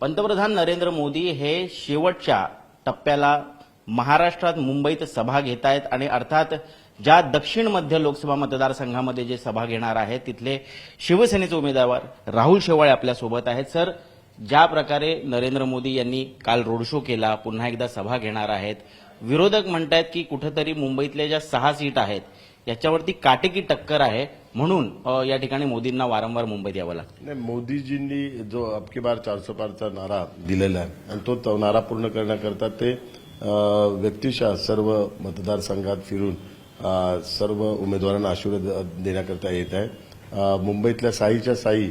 पंतप्रधान नरेंद्र मोदी हे शेवटच्या टप्प्याला महाराष्ट्रात मुंबईत सभा घेत आहेत आणि अर्थात ज्या दक्षिण मध्य लोकसभा मतदारसंघामध्ये जे सभा घेणार आहेत तिथले शिवसेनेचे उमेदवार राहुल शेवाळे आपल्यासोबत आहेत. सर ज्या प्रकारे नरेंद्र मोदी यांनी काल रोड शो केला पुन्हा एकदा सभा घेणार आहेत विरोधक म्हणतायत की कुठेतरी मुंबईतल्या ज्या सहा सीट आहेत याच्यावरती काटेकी टक्कर आहे. म्हणून या ठिकाणी मोदींना वारंवार मुंबईत यावं लागतं. नाही मोदीजींनी जो अबकी बार चारशे पारचा नारा दिलेला आहे आणि तो तो नारा पूर्ण करण्याकरता ते व्यक्तिशः सर्व मतदारसंघात फिरून सर्व उमेदवारांना आशीर्वाद देण्याकरता येत आहे. मुंबईतल्या साईच्या साई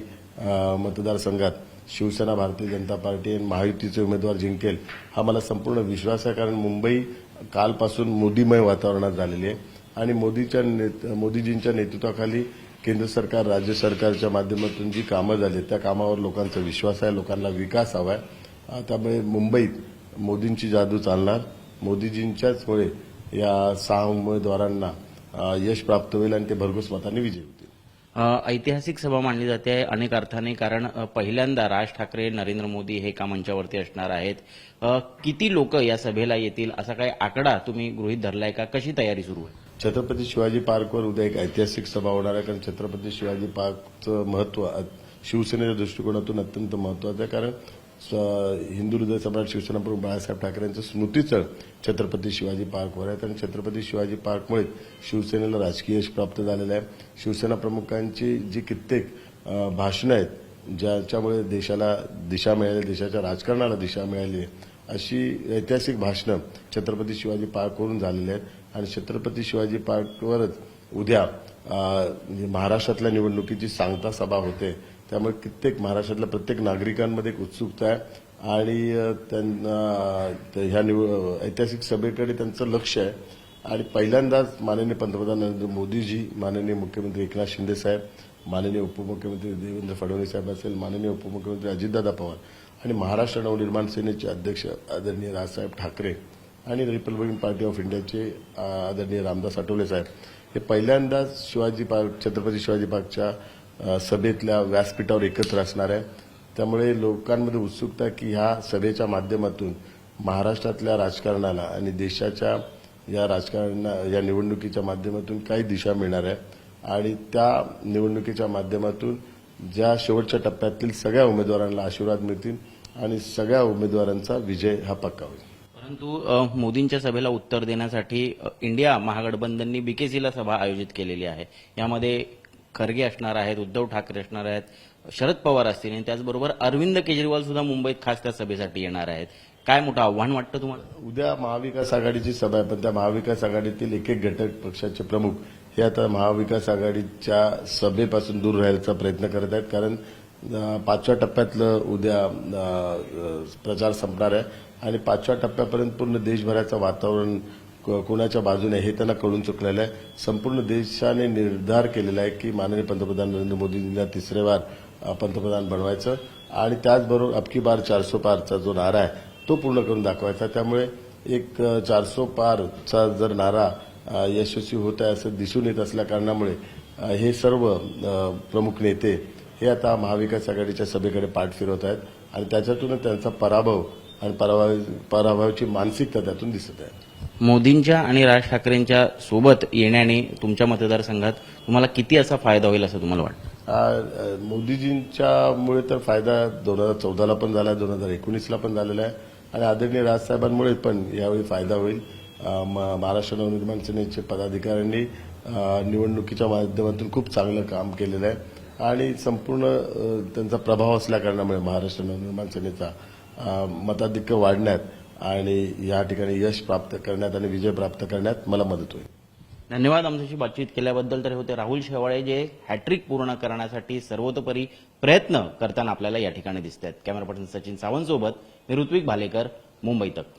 मतदारसंघात शिवसेना भारतीय जनता पार्टी आणि महायुतीचे उमेदवार जिंकेल हा मला संपूर्ण विश्वास आहे कारण मुंबई कालपासून मोदीमय वातावरणात झालेली आहे. आणि मोदीच्या नेत- मोदीजींच्या नेतृत्वाखाली केंद्र सरकार राज्य सरकारच्या माध्यमातून जी कामं झाली त्या कामावर लोकांचा विश्वास आहे लोकांना विकास हवा आहे. त्यामुळे मुंबईत मोदींची जादू चालणार. मोदीजींच्याचमुळे या सहा उमेदवारांना यश प्राप्त होईल आणि ते भरघोस मताने विजयी ऐतिहासिक सभा मानली जाते आहे अनेक अर्थाने कारण पहिल्यांदा राज ठाकरे नरेंद्र मोदी हे एका मंचावरती असणार आहेत? किती लोक या सभेला येतील? असा काही आकडा तुम्ही गृहीत धरलाय का? कशी तयारी सुरू आहे? छत्रपती शिवाजी पार्कवर उद्या एक ऐतिहासिक सभा होणार आहे कारण छत्रपती शिवाजी पार्कचं महत्त्व शिवसेनेच्या दृष्टिकोनातून अत्यंत महत्वाचं आहे कारण हिंदू हृदय सम्राट शिवसेना प्रमुख बाळासाहेब ठाकरे यांचं स्मृतीस्थळ छत्रपती शिवाजी पार्कवर आहे. आणि छत्रपती शिवाजी पार्कमुळे शिवसेनेला राजकीय यश प्राप्त झालेलं आहे. शिवसेना प्रमुखांची जी कित्येक भाषणं आहेत ज्याच्यामुळे देशाला दिशा मिळाली देशाच्या राजकारणाला दिशा मिळाली आहे अशी ऐतिहासिक भाषणं छत्रपती शिवाजी पार्कवरून झालेली आहेत. आणि छत्रपती शिवाजी पार्कवरच उद्या म्हणजे महाराष्ट्रातल्या निवडणुकीची सांगता सभा होते. त्यामुळे कित्येक महाराष्ट्रातल्या प्रत्येक नागरिकांमध्ये एक उत्सुकता आहे. आणि त्यांना ह्या निव- ऐतिहासिक सभेकडे त्यांचं लक्ष आहे. आणि पहिल्यांदाच माननीय पंतप्रधान नरेंद्र मोदीजी माननीय मुख्यमंत्री एकनाथ शिंदे साहेब माननीय उपमुख्यमंत्री देवेंद्र फडणवीस साहेब असेल माननीय उपमुख्यमंत्री अजितदादा पवार आणि महाराष्ट्र नवनिर्माण सेनेचे अध्यक्ष आदरणीय राजसाहेब ठाकरे आणि रिपब्लिकन पार्टी ऑफ इंडियाचे आदरणीय रामदास आठवले साहेब. हे पहिल्यांदाच शिवाजी पार्क छत्रपती शिवाजी पार्कच्या सभेतल्या व्यासपीठावर एकत्र असणार आहे त्यामुळे लोकांमध्ये उत्सुकता की ह्या सभेच्या माध्यमातून महाराष्ट्रातल्या राजकारणाला आणि देशाच्या या राजकारणा या निवडणुकीच्या माध्यमातून काही दिशा मिळणार आहे. आणि त्या निवडणुकीच्या माध्यमातून ज्या शेवटच्या टप्प्यातील सगळ्या उमेदवारांना आशीर्वाद मिळतील आणि सगळ्या उमेदवारांचा विजय हा पक्का होईल. परंतु मोदींच्या सभेला उत्तर देण्यासाठी इंडिया महागठबंधननी बीकेसीला सभा आयोजित केलेली आहे. यामध्ये खरगे असणार आहेत उद्धव ठाकरे असणार आहेत शरद पवार असतील आणि त्याचबरोबर अरविंद केजरीवाल सुद्धा मुंबईत खास त्या सभेसाठी येणार आहेत. काय मोठं आव्हान वाटतं तुम्हाला? उद्या महाविकास आघाडीची सभा आहे पण त्या महाविकास आघाडीतील एक एक घटक पक्षाचे प्रमुख हे आता महाविकास आघाडीच्या सभेपासून दूर राहायचा प्रयत्न करत आहेत. कारण पाचव्या टप्प्यातलं उद्या प्रचार संपणार आहे आणि पाचव्या टप्प्यापर्यंत पूर्ण देशभराचं वातावरण कोणाच्या बाजूने हे त्यांना कळून चुकलेलं आहे. संपूर्ण देशाने निर्धार केलेला आहे की माननीय पंतप्रधान नरेंद्र मोदींना तिसरे वार पंतप्रधान बनवायचं. आणि त्याचबरोबर अबकी बार चारसो पारचा जो नारा आहे तो पूर्ण करून दाखवायचा. त्यामुळे एक चारसो पारचा जर नारा यशस्वी होत आहे असं दिसून येत असल्या कारणामुळे हे सर्व प्रमुख नेते हे आता महाविकास आघाडीच्या सभेकडे पाठ फिरवत आहेत. आणि त्याच्यातूनच त्यांचा पराभव आणि पराभव पराभवाची मानसिकता त्यातून दिसत आहे. मोदींच्या आणि राज ठाकरेंच्या सोबत येण्याने तुमच्या मतदारसंघात तुम्हाला किती असा फायदा होईल असं तुम्हाला वाटतं? मोदीजींच्यामुळे तर फायदा दोन हजार चौदाला पण झाला दोन हजार एकोणीसला पण झालेला आहे. आणि आदरणीय राजसाहेबांमुळे पण यावेळी फायदा होईल. म- महाराष्ट्र नवनिर्माण सेनेचे पदाधिकाऱ्यांनी निवडणुकीच्या माध्यमातून खूप चांगलं काम केलेलं आहे. आणि संपूर्ण त्यांचा प्रभाव असल्या कारणामुळे महाराष्ट्र नवनिर्माण सेनेचा मताधिक्य वाढण्यात आणि या ठिकाणी यश प्राप्त करण्यात आणि विजय प्राप्त करण्यात मला मदत होईल. धन्यवाद आमच्याशी बातचीत केल्याबद्दल. तर होते राहुल शेवाळे जे हॅट्रिक पूर्ण करण्यासाठी सर्वतोपरी प्रयत्न करताना आपल्याला या ठिकाणी दिसत आहेत कॅमेरा पर्सन सचिन सावंत सोबत मी ऋत्विक भालेकर मुंबई तक.